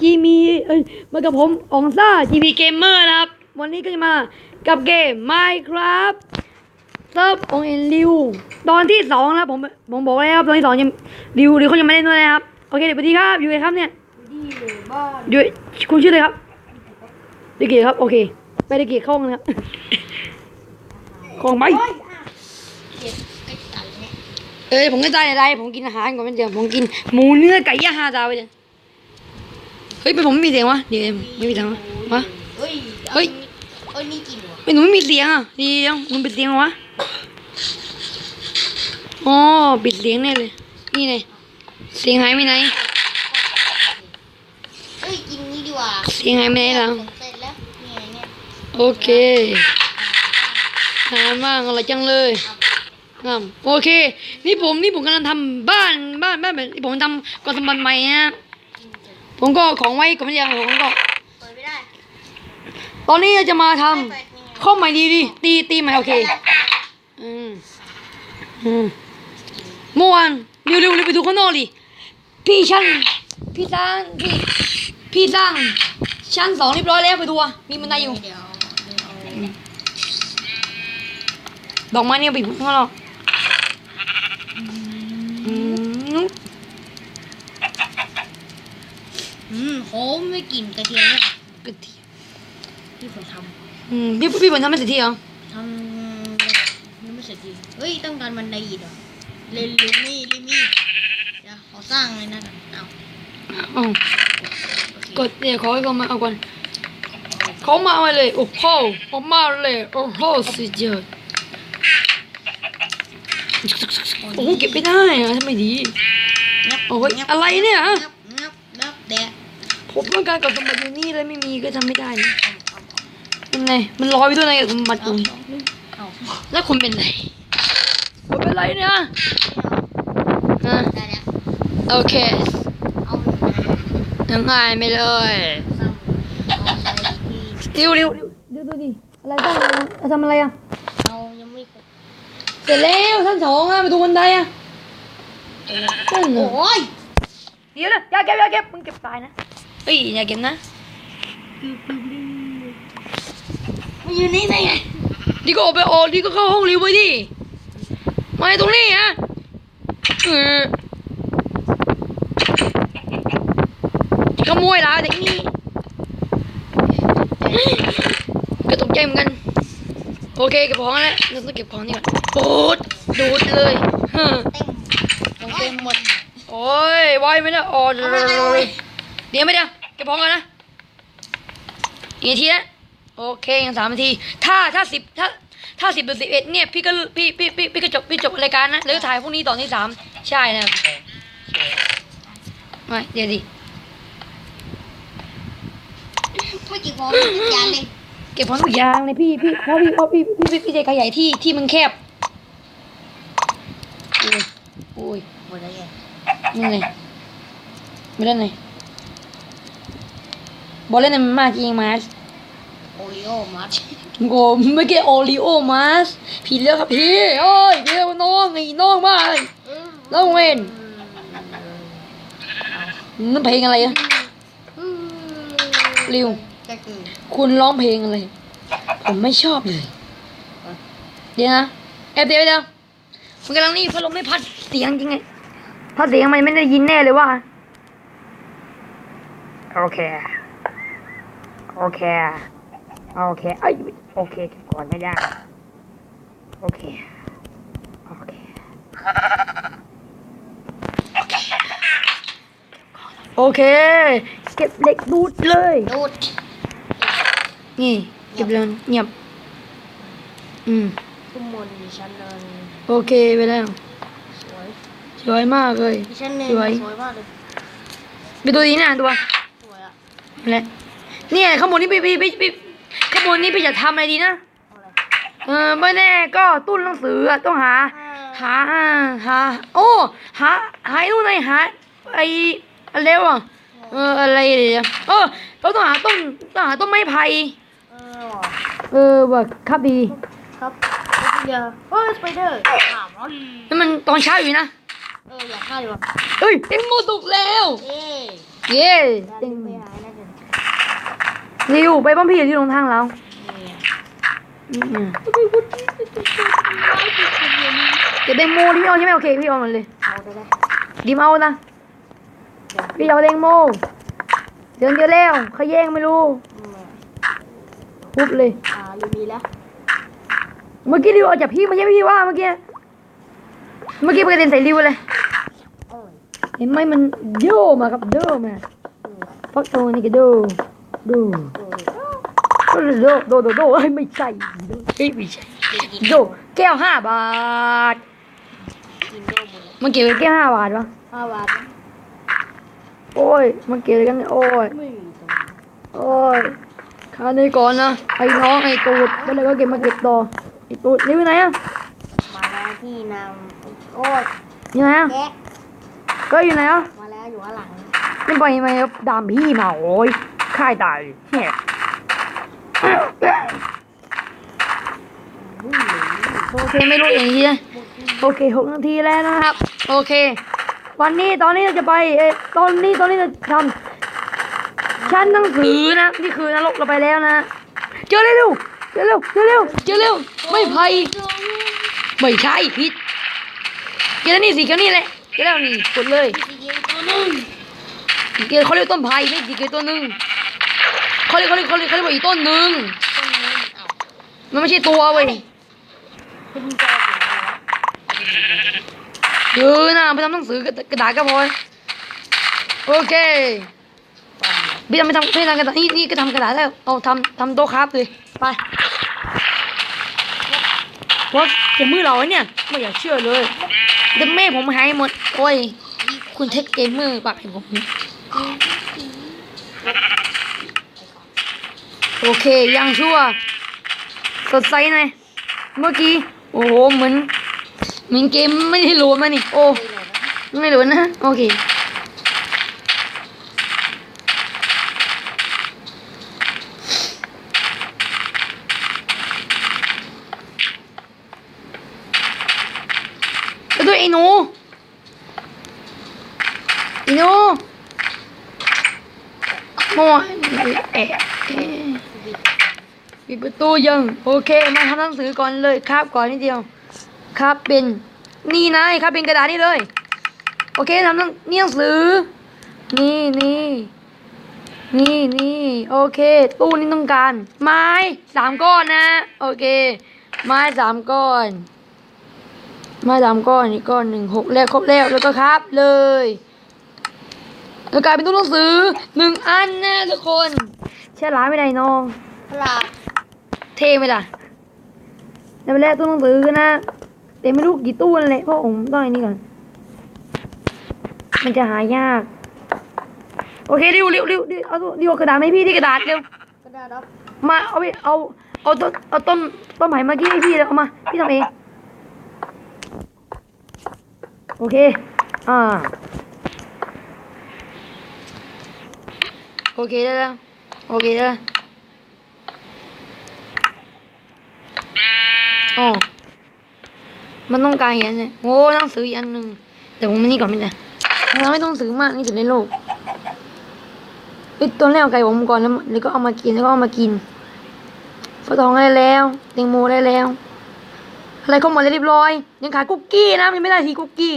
จีมีเอ้ยมากับผมอองซ่าจีมีเกมเมอร์นะครับ วันนี้ก็จะมากับเกม Minecraft เซิร์ฟองเอ็นริวตอนที่สองนะครับผมผมบอกแล้วครับตอนที่สองยังริวริวเขายังไม่เล่นด้วยนะครับโอเคเดี๋ยวสวัสดีครับอยู่ไหนครับเนี่ยดีเลยบ้านอยู่คุณชื่ออะไรครับเด็กเกียรติครับโอเคไปเด็กเกียรติเข้าห้องนะครับของไปโอ้ยอะเก็บไอ้ตันเนี่ยเอ้ยผมก็ตายอะไรผมกินอาหารก่อนเป็นเดี๋ยวผมกินหมูเนื้อไก่ย่างฮาดาวไปเลย เฮ้ยเป็นผมไม่มีเสียงวะเดี๋ยวไม่มีเสียงวะวะ เฮ้ยเฮ้ย เอ้ยนี่กินวะไม่หนูไม่มีเสียงอะดียังมันเป็นเสียงเหรอวะอ๋อปิดเสียงแน่เลย นี่ไงเสียงหายไปไหนเฮ้ยกินนี่ดีกว่าเสียงหายไปไหนแล้วเสร็จแล้วเนี่ยเนี่ยโอเคหามากอะไรจังเลยงามโอเค นี่ผมนี่ผมกำลังทำบ้านบ้านบ้านแบบที่ผมทำก่อนสมบัติใหม่นะ ผมก็ของไว้กับมันยังผมก็ เปิดไม่ได้ตอนนี้เราจะมาทำไม่เปิดยังไงข้อใหม่ดีดิตีตีใหม่โอเค อืมอืมเมื่อวานเร็วเร็วเร็วไปดูข้างนอกดิพี่ช่างพี่สร้างพี่พี่สร้างชั้นสองเรียบร้อยแล้วไปดูอะมีบันไดอยู่ เดี๋ยวเดี๋ยวเอาดอกไม้เนี่ยไปอยู่ข้างนอกอืม อืมโหไม่กลิ่นกระเทียมเลยกระเทียมที่ผมทอืมพี่พี่บนทำไม่เสร็จทีเหรอำทำยังไม่เสร็จดีเฮ้ยต้องการบันไดอีกเหรอเลนลูมี่ลิมี่เดี๋ยวขอสร้างเลยนะเอาอ๋อโอเคกดเนี่ยขอให้เขามาเอาก่อนเขามาเอาเลยโอ้โหเขามาเลยโอ้โหสุดยอดโอ้โหเก็บไม่ได้อะทำไมดี งับโอ้ยงับอะไรเนี่ยฮะงับงับงับแดะ ผมต้องการกับสมบัติอยู่นี่เลยไม่มีก็ทำไม่ได้นะเป็นไง มันลอยไปด้วยไงกับสมบัติเอากูเอาแล้วคุณเป็นไรคุณเป็นไรเนี่ยฮะได้แล้วโอเคเอายังไงไม่เลยซ้ำเอาใส่ที่เร็วเร็วเร็วเดี๋ยวดูดิอะไรบ้างอะทำอะไรอะเอายังไม่ครบเสร็จแล้วท่านสองอะไปดูบันไดอะนั่นเหรอโอ้ยเดี๋ยวนะอย่าเก็บอย่าเก็บมึงเก็บตายนะ เฮ้ยอย่าเก็บนะมาอยู่นี่ได้ไงดีก็ออกไปออกดีก็เข้าห้องริวไปดิมาตรงนี้ฮะเออขโมยเหรอเด็กนี่ก็ตกใจเหมือนกัน โอเคเก็บของแล้วเราต้องเก็บของนี่ก่อนโอ๊ดดูดเลยฮะเต็มต้องเต็มหมด โอ้ยไวไหมเนี่ยอ๋อ เดี๋ยวเดี๋ยวเดี๋ยวไม่เดี๋ยวเก็บของก่อนนะอีกนาทีนะโอเคยังสามนาที ถ้าถ้าสิบถ้าถ้าสิบหรือสิบเอ็ดเนี่ยพี่ก็พี่พี่พี่พี่ก็จบพี่จบรายการนะแล้วถ่ายพรุ่งนี้ตอนที่สามใช่นะครับไม่เดี๋ยวดิไม่กี่พอจานเลยเก็บของทุกอย่างเลยพี่พี่เพราะพี่เพราะพี่พี่พี่พี่ใจกระใหญ่ที่ที่มันแคบโอ้ยโอ้ยหมดแล้วไงนี่ไงไม่ได้ไง บอลเล่นในมันมากจริงมาสโอริโอมัดโอ้ไม่เกี่โอริโอมาสผิดแล้วครับพี่โอ้ยเดี๋ยวน้องไอ้น้องมาเลยน้องเวนนั่นเพลงอะไรอะริวก็คือคุณร้องเพลงอะไร ผมไม่ชอบเลย เดี๋ยวนะแอบเดี๋ยวเดี๋ยวมันกำลังนี่พัดลมไม่พัดเสียงจริงไงถ้าเสียงมันไม่ได้ยินแน่เลยว่า โอเค โอเค โอเค เอ้ย โอเคเก็บก่อนไม่ได้ โอเค โอเคโอเค เก็บเหล็กดูดเลยดูดนี่เก็บเลยเงียบ อืม ขึ้นบนดิฉันเลยโอเคไปแล้ว สวยสวยมากเลยดิฉันเลยสวย สวยมากเลย ไปดูดีหน้าตัว สวยอะ และ เนี่ยข้างบนนี่พี่พี่พี่พี่ข้างบนนี่พี่จะทำอะไรดีนะเอาอะไรเออไม่แน่ก็ตู้หนังสืออะต้องหา หาหาโอ้หาหาไอ้นู่นไงหาไอ้อะไรวะเอออะไรเดี๋ยวเออเราต้องหาต้นต้องหาต้นไม้ไผ่เออว่ะเออว่าครับดีครับเดี๋ยวเฮ้ยสไปเดอร์ถามว่านี่มันตอนเช้าอยู่นะเอออยากฆ่าดีกว่าเอ้ยเอ็งโมตกแล้วเอ้เย้การเต็งไม่หาย นะจ๊ะริวไปป้อมพี่ที่ลงทางเราเนี่ยอืมทำไมคนที่เป็นคนร้ายเป็นคนอย่างนี้เดี๋ยวแตงโมที่พี่เอาใช่ไหมโอเคพี่เอามันเลยเอาไปเลยดิมเอานะเดี๋ยวพี่เอาแตงโมเดินเจอแล้วเขาแย่งไม่รู้เนี่ยฮุบเลยอ่าลืมมีแล้วเมื่อกี้ริวเอาจากพี่มาใช่ไหมพี่ว่าเมื่อกี้เมื่อกี้มันกระเด็นใส่ริวเลยเออเห็นไหมมันโยมากับโดมาเออฟักโตนี่ก็โด โดเออโดโดโดโดเฮ้ยไม่ใช่โดเฮ้ยไม่ใช่กินโดแก้วห้าบาทกินโดหมดเลยมันเกี่ยวกับแก้วห้าบาทวะห้าบาทนะโอ้ยมันเกี่ยวกันเนี่ยโอ้ยไม่มีตรงนี้โอ้ยคานี้ก่อนนะไอ้น้องไอ้ตูดแล้วเราก็เก็บมาเก็บต่อไอ้ตูดนี่ไปไหนอะมาแล้วที่นำโอ้ยอยู่ไหนอะแก๊กก็อยู่ไหนอะมาแล้วอยู่ข้างหลังนี่ไปไหมครับดามพี่มาโอ้ย ค่ายตายแหกวิ่งหนีโอเคไม่รู้อย่างนี้นะโอเคหกนาทีแล้วนะครับ โอเค วันนี้ตอนนี้เราจะไปเออตอนนี้ตอนนี้เราทำชั้นหนังสือนะนี่คือนรกเราไปแล้วนะเจอเร็วๆเจอเร็วเจอเร็วเจอเร็วไม่ไผ่ไม่ใช่ผิดเจอแล้วนี่สีเขียวนี่แหละเจอแล้วนี่กดเลยสีเขียวตัวหนึงสีเขียวเขาเรียกต้นไผ่ไม่สีเขียวตัวหนึ่ง เขาเรียกเขาเรียกเขาเรียกเขาเรียกว่าอีกต้นหนึ่งต้นนี้เอ้ามันไม่ใช่ตัวเว้ยคุณจอยอยู่ไหนวะเออนะไปทำหนังสือกระกระดาษก็พอโอเคพี่ทำไปทำพี่ทำกระดาษนี่นี่ก็ทำกระดาษแล้วเอาทำทำโต๊ะครับเลยไปว่าเก็บมือเราไว้เนี่ยไม่อยากเชื่อเลยเดี๋ยวแม่ผมหายหมดโอ้ยคุณเทคเกมเมอร์ปากให้ผม โอเคยังชั่ว สดใสหน่อยเมื่อกี้ โอ้โหเหมือนเหมือนเกมไม่ได้โหลดมานี่ โอ้ไม่รู้นะ โอเคด้วยไอ้หนูไอ้หนูมอเอะเอะ ปิดประตูยัง โอเค มาทำหนังสือก่อนเลยครับก่อนนิดเดียว ครับเป็นนี่นายครับเป็นกระดาษนี่เลย โอเคทำหนังนี่หนังสือ นี่นี่นี่นี่โอเค ตู้นี้ต้องการ ไม้สามก้อนนะ โอเค ไม้สามก้อนไม้สามก้อนอีกก้อนหนึ่งหกแล้วครบแล้วแล้วก็ครับเลยแล้วกลายเป็นตู้หนังสือหนึ่งอันนะทุกคนแช่ร้ายไม่ได้น้องพลาด เท่ไหมล่ะเดี๋ยวไปแลกตู้หนังสือกันนะแต่ไม่รู้กี่ตู้นั่นแหละเพราะผมต้องอันนี้ก่อน มันจะหายาก โอเคริวริวริวริวเอาตู้ริวเอากระดาษมาให้พี่ที่กระดาษเร็วก็ได้ครับมาเอาไปเอาเอาต้นเอาต้นต้นไผ่เมื่อกี้ให้พี่เลยเอามาพี่ทำเองโอเคอ่าโอเคได้แล้วโอเคได้แล้ว อ๋อมันต้องการอย่างนี้โอ้หนังสืออีกอันหนึ่งแต่ผมมันนี่ก่อนไม่ได้เราไม่ต้องซื้อมากนี่สุดในโลกไอตัวแรกเอาไก่ผมก่อนแล้วแล้วก็เอามากินแล้วก็เอามากินฟักทองได้แล้วแตงโมได้แล้ว อะไรก็หมดแล้วเรียบร้อย ยังขายคุกกี้นะยังไม่ได้ทีคุกกี้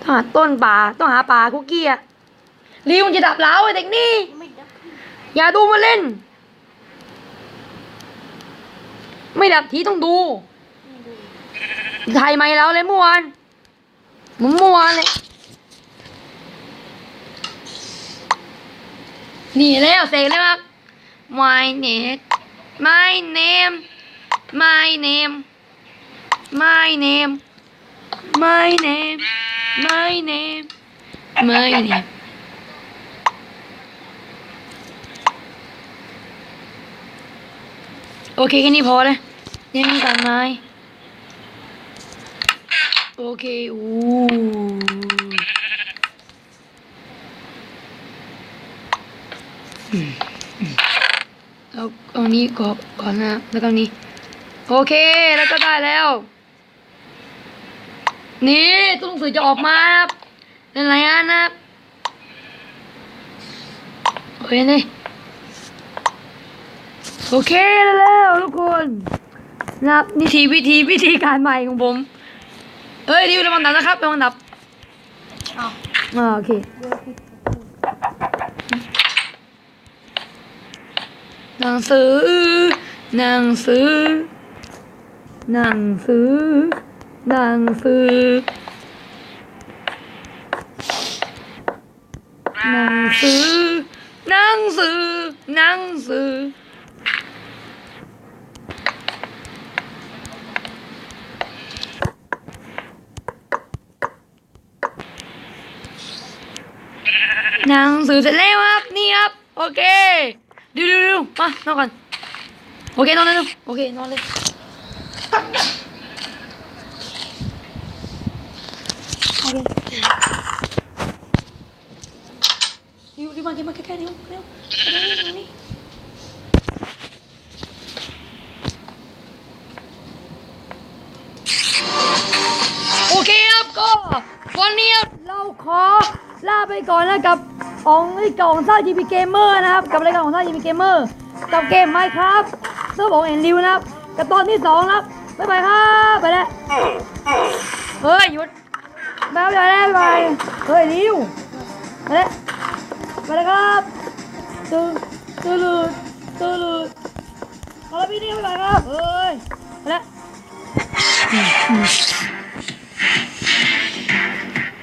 ต้องหาต้นป่าต้องหาป่าคุกกี้อะริวมันจะดับเล้าไอ้เด็กนี่อย่าดูมาเล่น ไม่ดับทีต้องดูถ่ายไม่แล้วเลยเมื่อวานเมึงเมื่อวานเลยนี่แล้วเสกเลยครับ my name my name my name my name my name my name my name โอเคแค่นี้พอเลยยังมีการไม้โอเคอู้เอาเอานี้ก่อนก่อนนะแล้วก็เอานี้ โอเคแล้วก็ได้แล้ว นี่ตู้หนังสือจะออกมาครับเป็นไรอันะครับโอเคนี่ โอเคแล้วทุกคนนะครับนี่ทีวิธีวิธีการใหม่ของผมเอ้ยดิวระวังดับนะครับระวังดับอ้าวอ่าโอเคหนังสือหนังสือหนังสือหนังสือ หนังสือ หนังสือ หนังสือ หนังสือเสร็จแล้วครับนี่ครับ โอเคดูดูดูมานอนก่อนโอเคนอนเลยลูโอเคนอนเลยโอเคดิวดิวมาดิวมาใกล้ๆดิวเร็วเร็วเร็วนี่โอเคครับก็วันนี้เราขอลาไปก่อนนะกับ ของไอ้กล่องซ่า GP Gamer นะครับ กับรายการของซ่า GP Gamer กับเกม Minecraft เสื้อบอกเอ็นริวนะครับกับตอนที่สองครับบ๊ายบายครับไปแล้วเฮ้ยหยุดไปแล้วไปแล้วไปเฮ้ยริวไปแล้วไปแล้วครับตื่นตื่นตื่นตื่นเอาละพี่นี่ไปไหนครับเฮ้ยไปแล้ว